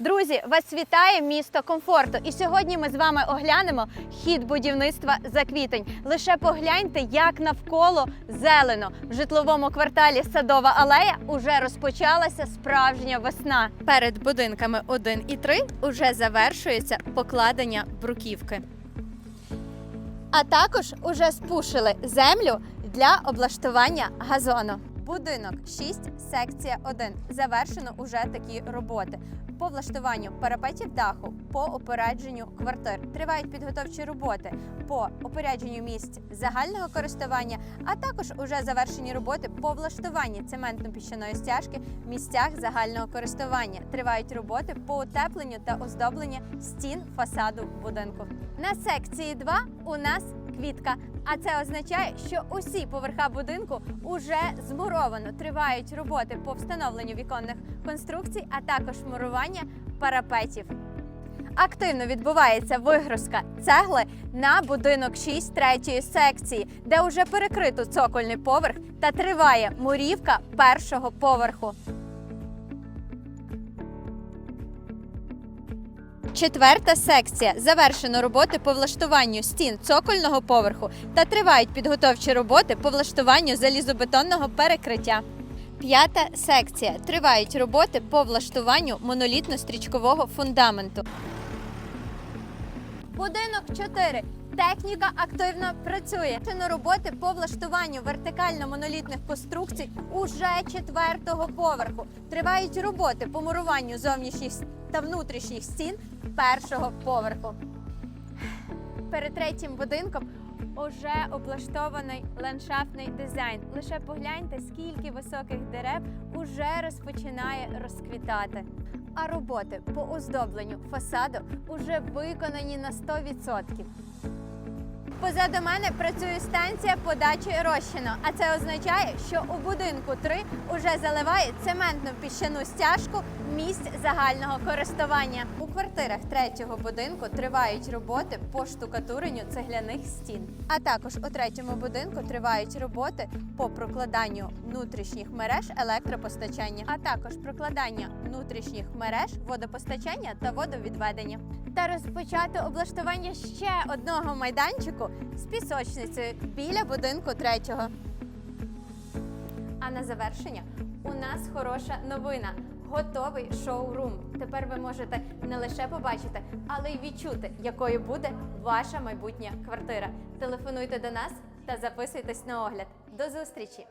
Друзі, вас вітає місто комфорту. І сьогодні ми з вами оглянемо хід будівництва за квітень. Лише погляньте, як навколо зелено. В житловому кварталі Садова алея уже розпочалася справжня весна. Перед будинками 1 і 3 уже завершується покладення бруківки. А також уже спушили землю для облаштування газону. Будинок 6, секція 1. Завершено уже такі роботи. По влаштуванню парапетів даху, по опередженню квартир. Тривають підготовчі роботи по опорядженню місць загального користування, а також уже завершені роботи по влаштуванні цементно-піщаної стяжки в місцях загального користування. Тривають роботи по утепленню та оздобленню стін фасаду будинку. На секції 2 у нас квітка. А це означає, що усі поверха будинку уже змуровано. Тривають роботи по встановленню віконних конструкцій, а також мурування парапетів. Активно відбувається вигрузка цегли на будинок 6 третьої секції, де вже перекрито цокольний поверх та триває мурівка першого поверху. Четверта секція. Завершено роботи по влаштуванню стін цокольного поверху та тривають підготовчі роботи по влаштуванню залізобетонного перекриття. П'ята секція. Тривають роботи по влаштуванню монолітно-стрічкового фундаменту. Будинок 4. Техніка активно працює. Чинно роботи по влаштуванню вертикально-монолітних конструкцій уже четвертого поверху. Тривають роботи по муруванню зовнішніх та внутрішніх стін першого поверху. Перед третім будинком уже облаштований ландшафтний дизайн. Лише погляньте, скільки високих дерев уже розпочинає розквітати. А роботи по оздобленню фасаду уже виконані на 100%. Позаду мене працює станція подачі розчину, а це означає, що у будинку 3 уже заливає цементну піщану стяжку місць загального користування. У квартирах третього будинку тривають роботи по штукатуренню цегляних стін. А також у третьому будинку тривають роботи по прокладанню внутрішніх мереж електропостачання, а також прокладання внутрішніх мереж водопостачання та водовідведення. Та розпочати облаштування ще одного майданчику з пісочницею біля будинку третього. А на завершення у нас хороша новина. Готовий шоурум. Тепер ви можете не лише побачити, але й відчути, якою буде ваша майбутня квартира. Телефонуйте до нас та записуйтесь на огляд. До зустрічі!